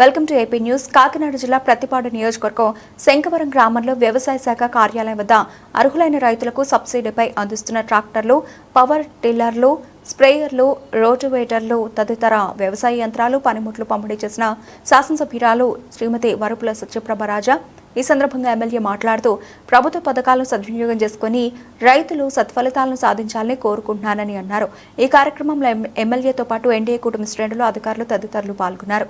Welcome to AP news. Kakinada జిల్లా ప్రతిపాడు నియోజకవర్గం శంకవరం గ్రామంలో వ్యవసాయ శాఖ కార్యాలయం వద్ద అర్హులైన రైతులకు సబ్సిడీపై అందిస్తున్న ట్రాక్టర్లు పవర్ టిల్లర్లు స్ప్రేయర్లు రోటివేటర్లు తదితర వ్యవసాయ యంత్రాలు పనిముట్లు పంపిణీ చేసిన శాసనసభ్యురాలు శ్రీమతి వరుపుల సత్యప్రభ రాజా ఈ సందర్భంగా ఎమ్మెల్యే మాట్లాడుతూ ప్రభుత్వ పథకాలను సద్వినియోగం చేసుకుని రైతులు సత్ఫలితాలను సాధించాలని కోరుకుంటున్నానని అన్నారు. ఈ కార్యక్రమంలో ఎమ్మెల్యేతో పాటు ఎన్డీఏ కుటుంబ శ్రేణులు అధికారులు తదితరులు పాల్గొన్నారు.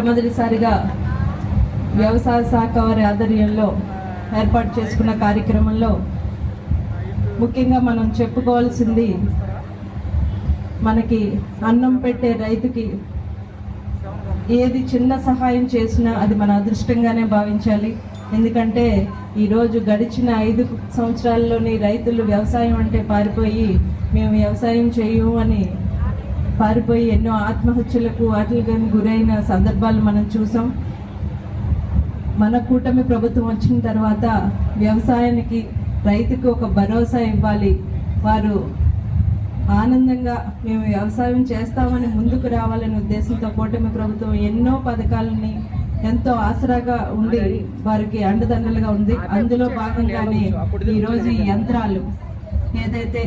మొట్టమొదటిసారిగా వ్యవసాయ శాఖ వారి ఆధ్వర్యంలో ఏర్పాటు చేసుకున్న కార్యక్రమంలో ముఖ్యంగా మనం చెప్పుకోవాల్సింది మనకి అన్నం పెట్టే రైతుకి ఏది చిన్న సహాయం చేసినా అది మన అదృష్టంగానే భావించాలి. ఎందుకంటే ఈరోజు గడిచిన ఐదు సంవత్సరాల్లోని రైతులు వ్యవసాయం అంటే పారిపోయి మేము వ్యవసాయం చేయము అని పారిపోయి ఎన్నో ఆత్మహత్యలకు వాటికి గురైన సందర్భాలు మనం చూసాం. మన కూటమి ప్రభుత్వం వచ్చిన తర్వాత వ్యవసాయానికి రైతుకు ఒక భరోసా ఇవ్వాలి. వారు ఆనందంగా మేము వ్యవసాయం చేస్తామని ముందుకు రావాలనే ఉద్దేశంతో కూటమి ప్రభుత్వం ఎన్నో పథకాలని ఎంతో ఆసరాగా ఉండి వారికి అండదండలుగా ఉంది. అందులో భాగంగానే ఈరోజు ఈ యంత్రాలు ఏదైతే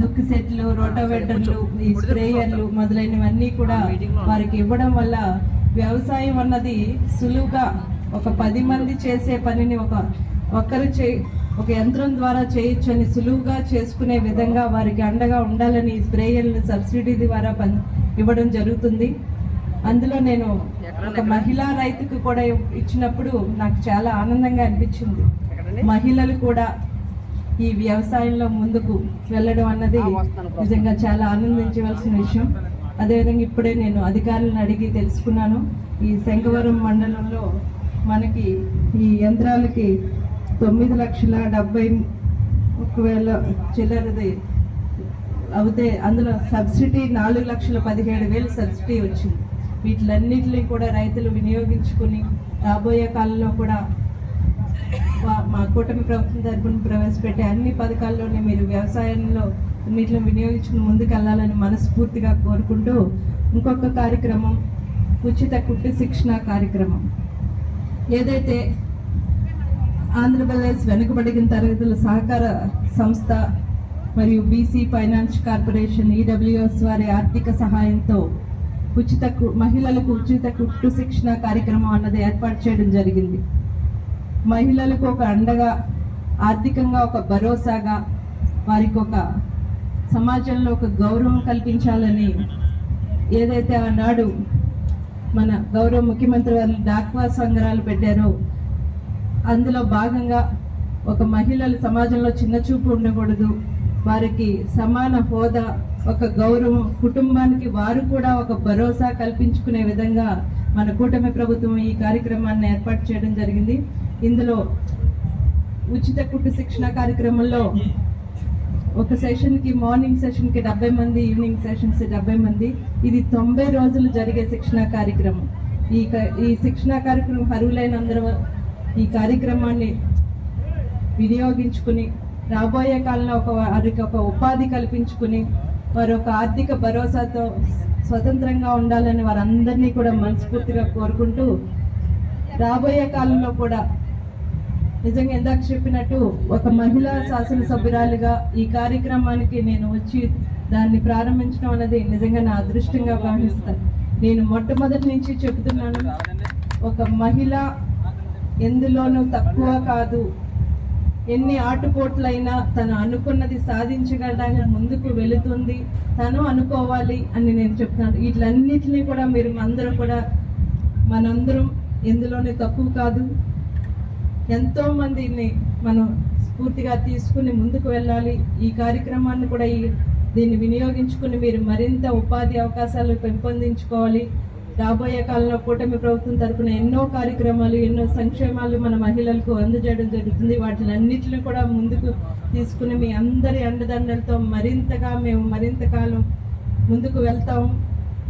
దుక్కి సెట్లు రోటోవేటర్లు ఈ స్ప్రేయర్లు మొదలైనవన్నీ కూడా వారికి ఇవ్వడం వల్ల వ్యవసాయం అన్నది సులువుగా ఒక పది మంది చేసే పనిని ఒక ఒక్కరు చే ఒక యంత్రం ద్వారా చేయొచ్చు అని సులువుగా చేసుకునే విధంగా వారికి అండగా ఉండాలని ఈ స్ప్రేయర్లు సబ్సిడీ ద్వారా పని ఇవ్వడం జరుగుతుంది. అందులో నేను ఒక మహిళా రైతుకు కూడా ఇచ్చినప్పుడు నాకు చాలా ఆనందంగా అనిపించింది. మహిళలు కూడా ఈ వ్యవసాయంలో ముందుకు వెళ్ళడం అన్నది నిజంగా చాలా ఆనందించవలసిన విషయం. అదేవిధంగా ఇప్పుడే నేను అధికారులను అడిగి తెలుసుకున్నాను. ఈ శంఖవరం మండలంలో మనకి ఈ యంత్రాలకి తొమ్మిది లక్షల డెబ్బై ఒక వేల చిల్లరది అవుతే అందులో సబ్సిడీ నాలుగు లక్షల పదిహేడు వేలు సబ్సిడీ వచ్చింది. వీటిలన్నింటినీ కూడా రైతులు వినియోగించుకుని రాబోయే కాలంలో కూడా మా కూటమి ప్రభుత్వం తరపున ప్రవేశపెట్టే అన్ని పథకాల్లోనే మీరు వ్యవసాయంలో నీటిని వినియోగించుకుని ముందుకెళ్ళాలని మనస్ఫూర్తిగా కోరుకుంటూ ఇంకొక కార్యక్రమం ఉచిత కుట్టు శిక్షణ కార్యక్రమం. ఏదైతే ఆంధ్రప్రదేశ్ వెనుకబడిన తరగతుల సహకార సంస్థ మరియు బీసీ ఫైనాన్స్ కార్పొరేషన్ ఈడబ్ల్యూఎస్ వారి ఆర్థిక సహాయంతో ఉచిత కు- మహిళలకు ఉచిత కుట్టు శిక్షణ కార్యక్రమం అన్నది ఏర్పాటు చేయడం జరిగింది. మహిళలకు ఒక అండగా ఆర్థికంగా ఒక భరోసాగా వారికి ఒక సమాజంలో ఒక గౌరవం కల్పించాలని ఏదైతే ఆనాడు మన గౌరవ ముఖ్యమంత్రి వారు డాక్వా సంగ్రహాలు పెట్టారో అందులో భాగంగా ఒక మహిళలు సమాజంలో చిన్న చూపు ఉండకూడదు. వారికి సమాన హోదా ఒక గౌరవం కుటుంబానికి వారు కూడా ఒక భరోసా కల్పించుకునే విధంగా మన కూటమి ప్రభుత్వం ఈ కార్యక్రమాన్ని ఏర్పాటు చేయడం జరిగింది. ఇందులో ఉచిత కుట్టు శిక్షణ కార్యక్రమంలో ఒక సెషన్కి మార్నింగ్ సెషన్కి డెబ్బై మంది ఈవినింగ్ సెషన్స్ డెబ్బై మంది. ఇది తొంభై రోజులు జరిగే శిక్షణ కార్యక్రమం. ఈ క- ఈ శిక్షణా కార్యక్రమం అరువులైన అందరూ ఈ కార్యక్రమాన్ని వినియోగించుకుని రాబోయే కాలంలో ఒక వారికి ఒక ఉపాధి కల్పించుకుని వారు ఒక ఆర్థిక భరోసాతో స్వతంత్రంగా ఉండాలని వారందరినీ కూడా మనస్ఫూర్తిగా కోరుకుంటూ రాబోయే కాలంలో కూడా నిజంగా ఇందాక చెప్పినట్టు ఒక మహిళా శాసనసభ్యురాలుగా ఈ కార్యక్రమానికి నేను వచ్చి దాన్ని ప్రారంభించడం అనేది నిజంగా నా అదృష్టంగా భావిస్తాను. నేను మొట్టమొదటి నుంచి చెబుతున్నాను ఒక మహిళ ఎందులోనూ తక్కువ కాదు. ఎన్ని ఆటుపోట్లైనా తను అనుకున్నది సాధించగలడానికి ముందుకు వెళుతుంది. తను అనుకోవాలి అని నేను చెప్తున్నాను. వీటిలన్నిటినీ కూడా మీరు అందరూ కూడా మనందరం ఎందులోనే తక్కువ కాదు. ఎంతో మందిని మనం స్ఫూర్తిగా తీసుకుని ముందుకు వెళ్ళాలి. ఈ కార్యక్రమాన్ని కూడా ఈ దీన్ని వినియోగించుకుని మీరు మరింత ఉపాధి అవకాశాలు పెంపొందించుకోవాలి. రాబోయే కాలంలో కూటమి ప్రభుత్వం తరఫున ఎన్నో కార్యక్రమాలు ఎన్నో సంక్షేమాలు మన మహిళలకు అందజేయడం జరుగుతుంది. వాటిని అన్నింటిని కూడా ముందుకు తీసుకుని మీ అందరి అండదండలతో మరింతగా మేము మరింత కాలం ముందుకు వెళ్తాం.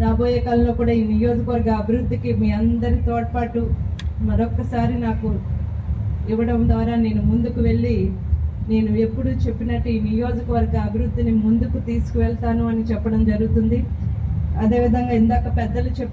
రాబోయే కాలంలో కూడా ఈ నియోజకవర్గ అభివృద్ధికి మీ అందరి తోడ్పాటు మరొక్కసారి నాకు ఇవ్వడం ద్వారా నేను ముందుకు వెళ్ళి నేను ఎప్పుడు చెప్పినట్టు ఈ నియోజకవర్గ అభివృద్ధిని ముందుకు తీసుకువెళ్తాను అని చెప్పడం జరుగుతుంది. అదేవిధంగా ఇందాక పెద్దలు చెప్పిన